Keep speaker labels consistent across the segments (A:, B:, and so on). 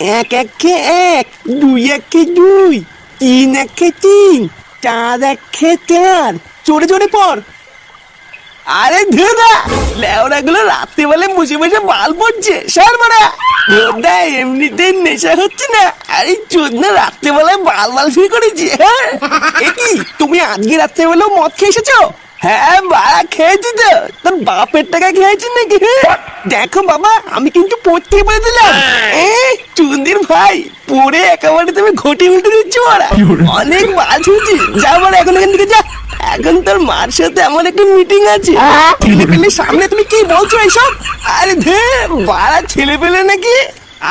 A: এক একে এক, দুই একে দুই, তিন একে তিন, চার একে চার। চড়ে চড়ে পর আরে ধুদা লেওড়া গুলো রাত্রে বেলা বসে বসে বাল পড়ছে, সর মারা। ধুদা এমনিতে নেশা হচ্ছে না। আরে চোদ না রাত্রে বেলায় বাল বাল শুরু করেছি হ্যাঁ? এ কি তুমি আজকে রাত্রে বেলাও মদ খেয়ে এসেছ? হ্যাঁ বাড়া খেয়েছি তো। তোর বাপের টাকা খেয়েছিস নাকি? দেখো বাবা আমি কিন্তু পড়তে বলে দিলাম। এ চুন্দির ভাই পড়ে একেবারে তুমি ঘটি উল্টে দিচ্ছ মারা অনেক বাল শুনছি যা মারা এখন এখান থেকে যা। এখন তোর মার সাথে আমার একটা মিটিং আছে। ছেলে পেলে সামনে তুমি কি বলছো এইসব আরে ধে বাড়া ছেলে পেলে নাকি?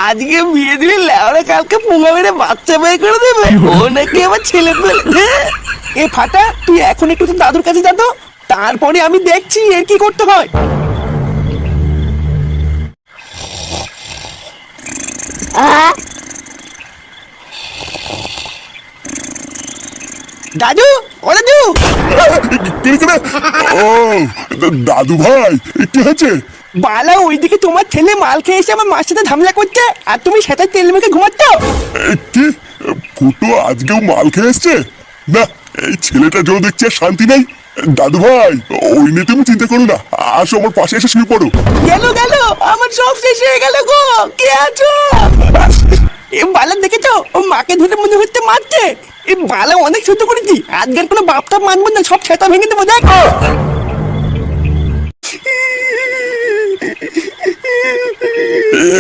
A: আজকে বিয়ে দিলে লেওড়া কালকে পুঙ্গা মেরে বাচ্চা বের করে দেবে। ও নাকি আবার ছেলে পেলে এ ফাটা তুই এখন একটু তোর দাদুর কাছে যা তো। তারপরে আমি দেখছি এর কি করতে হয়। দাদু ও দাদু।
B: ও দাদু ভাই কি হয়েছে?
A: বালা ওইদিকে তোমার ছেলে মাল খেয়ে এসে আমার মার সাথে ঝামেলা করছে আর তুমি সেটা তেল মেখে ঘুমাচ্ছ।
B: কি? ফুটো আজকেও মাল খেয়ে এসছে? না এই ছেলেটা জন্য দেখছি শান্তি নেই। দাদু ভাই ওই নিয়ে তুমি চিন্তা করো না। আসো আমার পাশে এসে শুয়ে পড়ো।
A: গেল গেল আমার সব শেষ হয়ে গেল গো। কে আছো? বালা দেখেছ? ও মাকে ধরে মনে হচ্ছে মারছে। বালা অনেক সহ্য করেছি। আজকের কোনো বাপটা মানবো না সব ছেতা ভেঙে দেবো দেখ।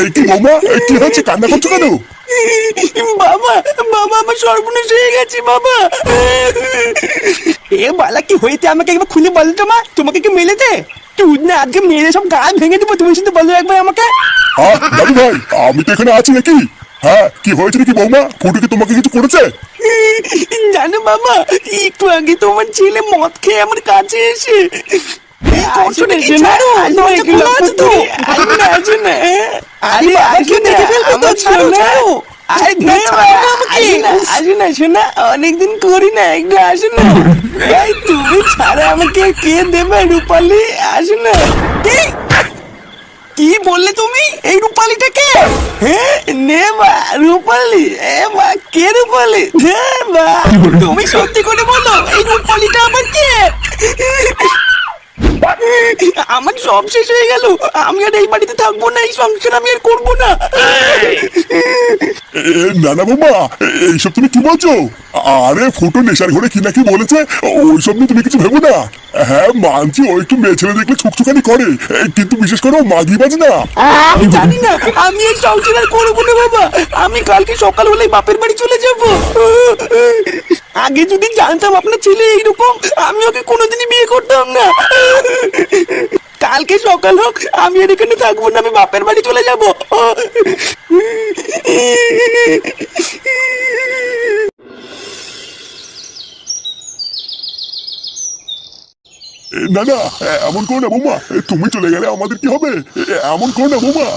B: এই কি বৌমা কি হচ্ছে? কান্না করছ কেন?
A: বাবা সর্বনাশ হয়ে গেছে বাবা। এ বালা কি হয়েছে? আমাকে একবার খুলে বলো তো মা। তোমাকে কি মেলেছে তুই না আজকে মেরে সব গাল ভেঙে দেবো। তুমি শুধু বলো একবার আমাকে।
B: দাদু ভাই আমি তো এখানে আছি নাকি? হ্যাঁ কি হয়েছে নাকি বৌমা? ফুটো কি তোমাকে কিছু করেছে?
A: জানো বাবা একটু আগে তোমার ছেলে মদ খেয়ে আমার কাছে এসে তো। হ্যাঁ? আরে, আসো না, আমার ছাড়ো, ছাড়ো। অনেকদিন করি না একটু আসো না। এই তুমি ছাড়া আমাকে কে দেবে রূপালি? আসো না। কি? কি বললে তুমি? এই রূপালিটাকে হ্যাঁ নে বা রূপালি। এ কে রূপালি? বা তুমি সত্যি করে বলো এই রূপালিটা আবার কে আমার সব শেষ হয়ে গেল। আমি আর এই বাড়িতে থাকব না এই সংসার আমি আর করব না।
B: এ, না না বৌমা এইসব তুমি কি বলছো? আরে ফুটো নেশার ঘরে কি নাকি বলেছে ওইসব নিয়ে তুমি কিছু ভেবো না। হ্যাঁ মানছি ও একটু মেয়ে ছেলে দেখলে ছুকছুকানি করে। কিন্তু বিশেষ করে ও মাগি বাজে না
A: আমি জানি না আমি এই সংসার আর করব না বাবা। আমি কালকে সকাল হলেই বাপের বাড়ি চলে যাব। আগে যদি জানতাম আপনার ছেলে এইরকম আমি ওকে কোনোদিনই বিয়ে করতাম না। কালকে সকাল হোক আমি আর এখানে থাকব না আমি বাপের বাড়ি চলে যাব।
B: না না এমন করো না বৌমা। তুমি চলে গেলে আমাদের কি হবে? এমন করো না বৌমা।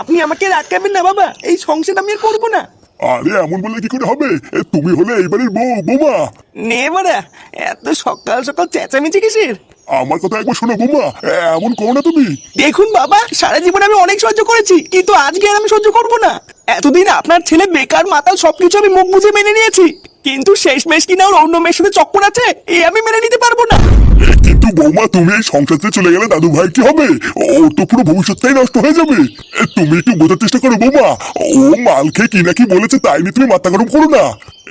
A: আপনি আমাকে রাখাবেন না বাবা। এই সংসার আমি আর করব না।
B: আরে এমন বললে কি করে হবে? এ, তুমি হলে এইবারের বউ বোমা।
A: নে বাড়া এত সকাল সকাল চেঁচামেচি কিসের?
B: আমার কথা একবার শোনো বোমা এ, এমন করো না তুমি।
A: দেখুন বাবা সারা জীবন আমি অনেক সহ্য করেছি কিন্তু আজকে আর আমি সহ্য করব না। এতদিন আপনার ছেলে বেকার মাতাল সবকিছু আমি মুখ বুঝে মেনে নিয়েছি। কিন্তু শেষ মেশ কিনা ওর অন্য মেয়ের সাথে চক্কর আছে? এ আমি মেনে নিতে পারব না।
B: কিন্তু বৌমা তুমি এই চলে গেলে দাদু ভাই কি হবে? ওর তো পুরো ভবিষ্যৎটাই নষ্ট হয়ে যাবে। তুমি একটু বোঝার চেষ্টা করো বৌমা। ও মাল খেয়ে কি না কি বলেছে তাই নিয়ে তুমি মাথা গরম করো না।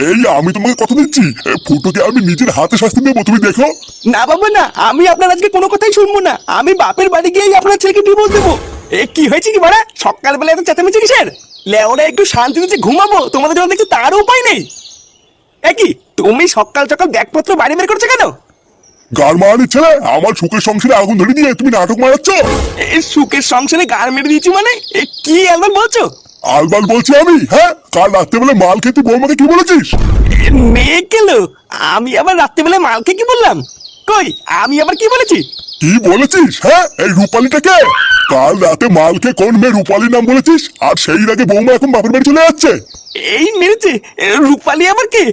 B: এই আমি তোমাকে কথা দিচ্ছি। ফুটোকে আমি নিজের হাতে শাস্তি দেবো তুমি দেখো।
A: না বাবা না আমি আপনার আজকে কোনো কথাই শুনব না। আমি বাপের বাড়ি গিয়েই আপনার ছেলেকে ডিভোর্স দেবো। এ কি হয়েছে কি বাড়া? সকালবেলা এত চেঁচামেচি কিসের? লেওরা একটু শান্তিতে ঘুমাবো। তোমাদের জন্য দেখছি তারও উপায় নেই। এ কি তুমি সকাল সকাল ব্যাগপত্র বাড়ি বের করছ কেন?
B: গার মারানি ছেলে আমার সুখের সংসারে আগুন ধরে দিয়ে তুমি নাটক মারাচ্ছ?
A: এ সুখের সংসারে গার মেরে দিয়েছি মানে? এ কি একবার বলছো?
B: আলবাল বলছি আমি হ্যাঁ? কাল রাত্রেবেলা মাল খেতে বৌমাকে কি বলেছিস?
A: মেয়ে কেলো আমি আবার রাত্রিবেলায় মাল খেয়ে কি বললাম? কই আমি আবার কি বলেছি?
B: কি বলেছিস হ্যাঁ? এই রূপালিটাকে কাল রাতে মাল খেয়ে কোন মেয়ে রূপালি নাম বলেছিস? আর সেই আগে বৌমা এখন বাপের বাড়ি চলে যাচ্ছে।
A: এই মেরেছে রূপালি আবার কি?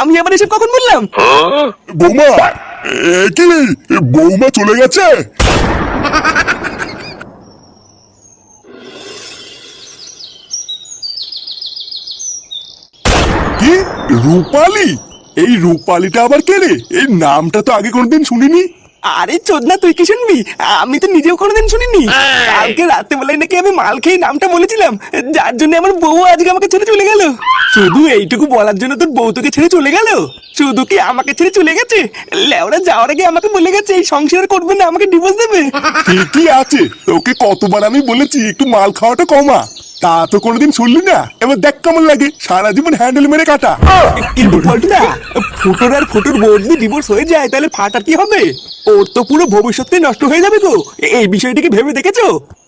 A: আমি আবার এসব কখন বললাম?
B: বৌমা কি? বৌমা চলে গেছে?
C: রূপালি? এই রূপালিটা আবার কে রে? এই নামটা তো আগে কোনোদিন শুনিনি।
A: আরে চোদনা তুই কি শুনবি? আমি তো নিজেও কোনোদিন শুনিনি। কালকে রাতে বেলায় নাকি আমি মাল খেয়ে নামটা বলেছিলাম। যার জন্য আমার বউ আজকে আমাকে ছেড়ে চলে গেল। শুধু এইটুকু বলার জন্য তোর বউ তোকে ছেড়ে চলে গেল? শুধু কি আমাকে ছেড়ে চলে গেছে? লেওরা যাওয়ার আগে আমাকে বলে গেছে এই সংসার করবে না আমাকে ডিভোর্স দেবে।
C: ঠিকই আছে। তোকে কতবার আমি বলেছি একটু মাল খাওয়াটা কমা। তা তো কোনোদিন শুনলি না? এবার দেখ কেমন লাগে সারা জীবন হ্যান্ডেল মেরে কাটা।
A: কিন্তু ফুটোর আর ফুটোর যদি ডিভোর্স হয়ে যায় তাহলে ফাটার কি হবে? ওর তো পুরো ভবিষ্যৎটাই নষ্ট হয়ে যাবে তো। এই বিষয়টা কি ভেবে দেখেছ?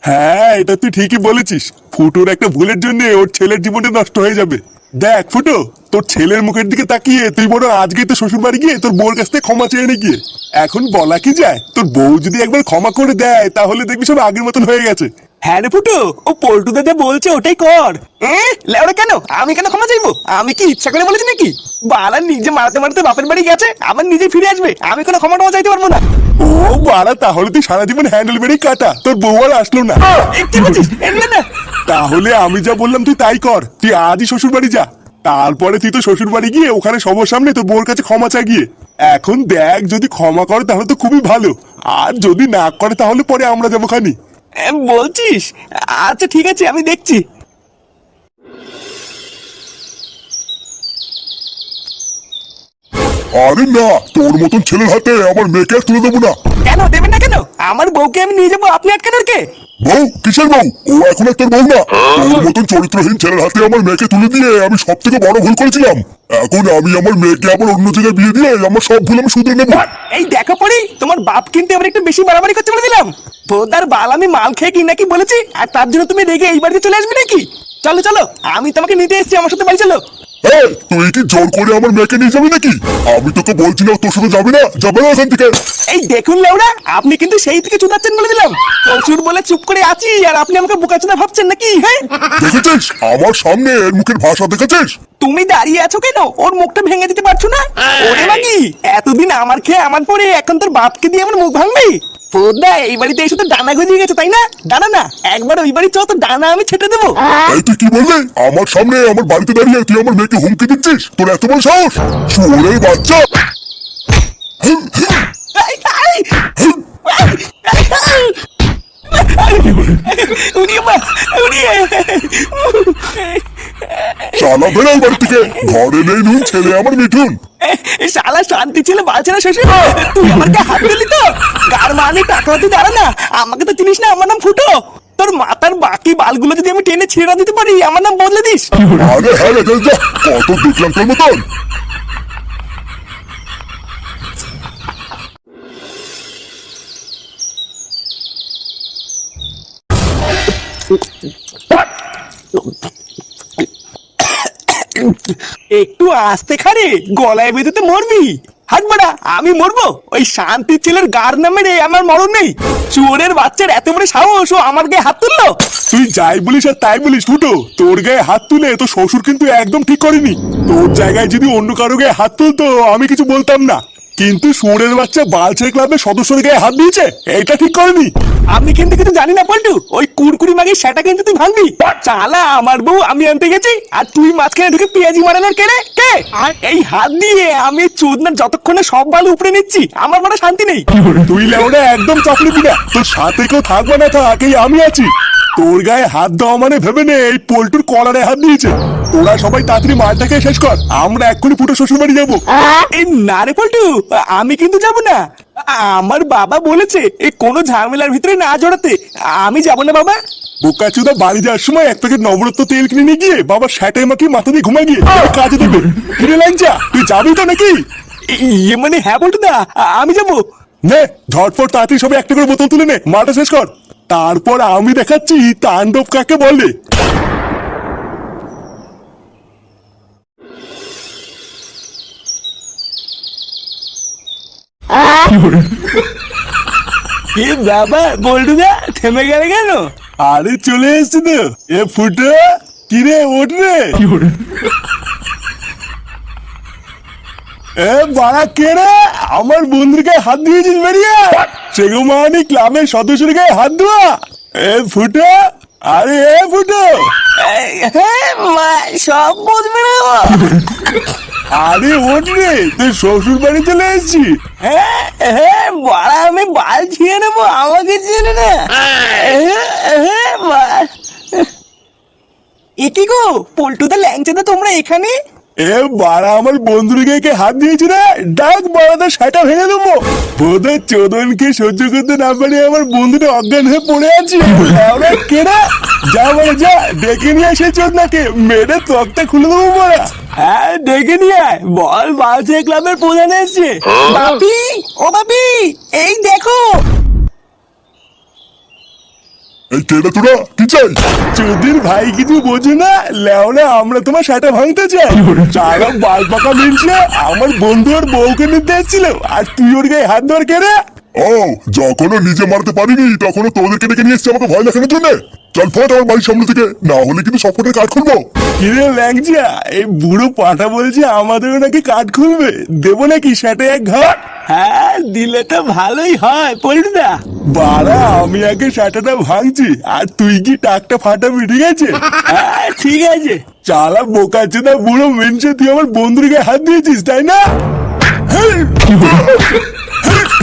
C: হ্যাঁ এটা তুই ঠিকই বলেছিস। ফুটোর একটা ভুলের জন্য ওর ছেলের জীবনটা নষ্ট হয়ে যাবে। দেখ ফুটো তোর ছেলের মুখের দিকে তাকিয়ে তুই বড় আজকে তো শ্বশুর বাড়ি গিয়ে তোর বউর কাছ থেকে ক্ষমা চেয়ে নে গিয়ে। এখন বলা কি যায় তোর বউ যদি একবার ক্ষমা করে দেয় তাহলে দেখবি সব আগের মতন হয়ে গেছে।
A: হ্যাঁ রে ফুটো ও পল্টুদা যা বলছে ওটাই কর। লেওড়া কেন? আমি কেন ক্ষমা চাইব? আমি কি ইচ্ছা করে বলেছি নাকি? বালা নিজে মারতে মারতে বাপের বাড়ি গেছে আমার নিজে ফিরে আসবে। আমি কোনো ক্ষমা টমা চাইতে পারব না।
C: ও বাড়া তাহলে তুই সারা জীবন হ্যান্ডেল মেরেই কাটা। তোর বউ আর আসলো না।
A: কি বলছিস? না।
C: তাহলে আমি যা বললাম তুই তাই কর। তুই আজই শ্বশুর বাড়ি যা। তারপরে তুই তো শ্বশুর বাড়ি গিয়ে ওখানে সবার সামনে তোর বউর কাছে ক্ষমা চা গিয়ে এখন দেখ যদি ক্ষমা করে তাহলে তো খুবই ভালো। আর যদি না করে তাহলে পরে আমরা যাব খানি।
A: বলছিস? আচ্ছা ঠিক আছে আমি দেখছি।
C: আরে না তোর মতন ছেলের হাতে আমার মেয়েকে আর তুলে দেবো না।
A: কেন দেবেন না কেন? আমার বউকে আমি নিয়ে যাব আপনি আটকানোর কে
C: বউ কিসের বউ? ও এখন আর তোর বউ না। তোর মতন চরিত্রহীন ছেলের হাতে আমার মেয়েকে তুলে দিয়ে আমি সব থেকে বড় ভুল করেছিলাম। এখন আমি আমার মেয়েকে আবার অন্য জায়গায় বিয়ে দিয়ে আমার সব ভুল আমি শুধরে নেব।
A: এই দেখো তোমার বাপ কিন্তু এবার একটু বেশি বাড়াবাড়ি করতে বলে দিলাম। ভোদার বাল আমি মাল খেয়ে কি নাকি বলেছি? আর তার জন্য তুমি রেগে এই বাড়িতে চলে আসবে নাকি? চলো চলো আমি তোমাকে নিতে এসেছি আমার সাথে বাড়ি চলো।
C: তুই কি জোর করে আমার মেয়েকে নিয়ে যাবি নাকি? আমি তোকে বলছি না তোর সাথে যাবি না যাবে না এখান থেকে।
A: এই দেখুন লেওড়া আপনি কিন্তু সেই থেকে চুদাচ্ছেন বলে দিলাম। প্রচুর বলে চুপ করে আছি আর আপনি আমাকে বোকাচোদা ভাবছেন নাকি হ্যাঁ?
C: দেখেছিস? আমার সামনে এর মুখের ভাষা দেখেছিস?
A: তুমি দাঁড়িয়ে আছো কেন ওর মুখটা ভেঙে দিতে পারছ না ওরে বাকি এতদিন আমার খেয়ে আমার পরে এখন তোর বাপকে দিয়ে আমার মুখ ভাঙবি পোদা এই বাড়িতে এসে তো ডানা গজিয়ে গেছে তাই না ডানা না একবার ওই বাড়ি চল তো ডানা আমি ছেটে দেবো
C: এই তুই কি বললি আমার সামনে আমার বাড়িতে দাঁড়িয়ে তুই আমার মেয়েকে হুমকি দিচ্ছিস তোর এত বড় সাহস শুয়োরের বাচ্চা বেরো বাড়ি থেকে ঘরে নেই নুন ছেলে আমার মিঠুন।
A: শালা শান্তি ছিল বালছে না তুই আমার গায়ে হাত দিলি তো? কার মানে টাকা তুই দাঁড়া না। আমাকে তো চিনিস না আমার নাম ফুটো। তোর মাথার বাকি বালগুলো যদি আমি টেনে ছেড়ে দিতে পারি আমার নাম বদলে দিস।
C: আরে হ্যাঁ কত দেখলাম তোর মতন?
A: একটু আস্তে খারে গলায় বেঁধে তো মরবি। হাট বাড়া, আমি মরবো। ওই শান্তির ছেলের গার নামে রে, আমার মরণ নেই। চুয়ারের বাচ্চার এত বড় সাহস, ও আমার গায়ে হাত তুললো?
C: তুই যাই বলিস আর তাই বলিস, ফুটো। তোর গায়ে হাত তুলে তো শ্বশুর কিন্তু একদম ঠিক করেনি। তোর জায়গায় যদি অন্য কারও গায়ে হাত তুলতো, আমি কিছু বলতাম না। কিন্তু সুরের বাচ্চা বালছের ক্লাবের সদস্যের গায়ে হাত দিয়েছে, এটা ঠিক করেনি।
A: আমি কিন্তু কিছু জানি না পল্টু। ওই কুরকুরি মাগে সেটা কিন্তু তুই ভাঙবি। চালা আমার বউ আমি আনতে গেছি আর তুই মাঝখানে ঢুকে পেঁয়াজি মারানোর কেড়ে। কে? আর? এই হাত দিয়ে আমি চোদনার যতক্ষণে সব বাল উপরে নিচ্ছি আমার মনে শান্তি নেই।
C: তুই লেওটা একদম চাকরি দিনা তোর সাথে কেউ থাকবে না থাক এই আমি আছি। তোর গায়ে হাত দেওয়া মানে ভেবে নে এই পোল্টুর কলারে হাত দিয়েছে। তোরা সবাই তাড়াতাড়ি মালটাকে শেষ কর আমরা এক্ষুনি ফুটো শ্বশুর বাড়ি যাব
A: এই না রে পল্টু আমি কিন্তু যাব না। আমার বাবা বলেছে এই কোনো ঝামেলার ভিতরে না জড়াতে। আমি যাব না বাবা।
C: বোকাচুদা বাড়ি যাওয়ার সময় এক প্যাকেট নবরত্ন তেল কিনে নিয়ে গিয়ে বাবা স্যাটাই মাকে মাথা দিয়ে ঘুমাই গিয়ে কাজে দেবে। কিনে লাঞ্চা তুই যাবি তো নাকি?
A: ইয়ে মানে হ্যাঁ পল্টু দা আমি যাব।
C: নে ঝটপট তাড়াতাড়ি সবাই একটা করে বোতল তুলে নে মালটা শেষ কর। তারপর আমি দেখাচ্ছি তাণ্ডব কাকে বলে।
A: এ বাবা বল্টু দা থেমে গেলে কেন?
C: আরে চলে এসছি তো। এ ফুটো কিরে ওঠ রে। এ বাড়া কে রে? আমার বন্ধুর গায়ে হাত দিয়েছিস বেরিয়ে। সেগো ক্লাবের সদস্যের গায়ে হাত দেওয়া? এ ফুটো আরে এ ফুটো।
A: মা সব বুঝবে না
C: আরে ওঠ রে তোর শ্বশুর বাড়ি চলে এসেছি।
A: হ্যাঁ হ্যাঁ বাড়া আমি বাল ছিঁড়ে নেব আমাকে চেনে না। এ কি গো পল্টুদা ল্যাংচাদা তোমরা এখানে?
C: এ বাড়া আমার বন্ধুর গায়ে কে হাত দিয়েছে রে? ডাক বাড়াতে সেটা ভেঙে দেবো। বোধহয় চোদনকে সহ্য করতে না পারে আমার বন্ধুটা অজ্ঞান হয়ে পড়ে আছে। আমরা কেনা যা বলে যা ডেকে নিয়ে আসে চোদনাকে। মেরে তক্তা খুলে দেবো বড়া।
A: হ্যাঁ ডেকে নিয়ে আয়। বল বালছে ক্লাবের প্রধান এসছে। বাপি ও বাপি এই দেখো।
C: এই কেটে তোরা কি চাই? চৌধুরীর ভাই কিছু বোঝে না লেওনা আমরা তোমার সাটা ভাঙতে চাই। যারা বাল? পাকা মিলছে আমার বন্ধু আর বউকে নিতে এসেছিল আর তুই ওর গায়ে হাত ধর কেড়ে ও যখনও নিজে মারতে পারিনি তখনও তোদেরকে ডেকে নিয়ে এসছি আমাকে ভয় দেখানোর জন্য। চল ফট আমার বাড়ির সামনে থেকে না হলে কিন্তু সবকটের কাঠ খুলবো। কিরে ল্যাংজা এই বুড়ো পাঠা বলছে আমাদেরও নাকি কাঠ খুলবে? দেবো নাকি সেটা এক ঘাট
A: হ্যাঁ দিলে তো ভালোই হয় পল্টুদা
C: বাড়া আমি আগে সাটাটা ভাঙছি আর তুই কি টাকটা ফাটাবি ঠিক আছে?
A: হ্যাঁ ঠিক আছে।
C: চালা বোকা চোদা বুড়ো মেনছে তুই আমার বন্ধুর গায়ে হাত দিয়েছিস তাই না?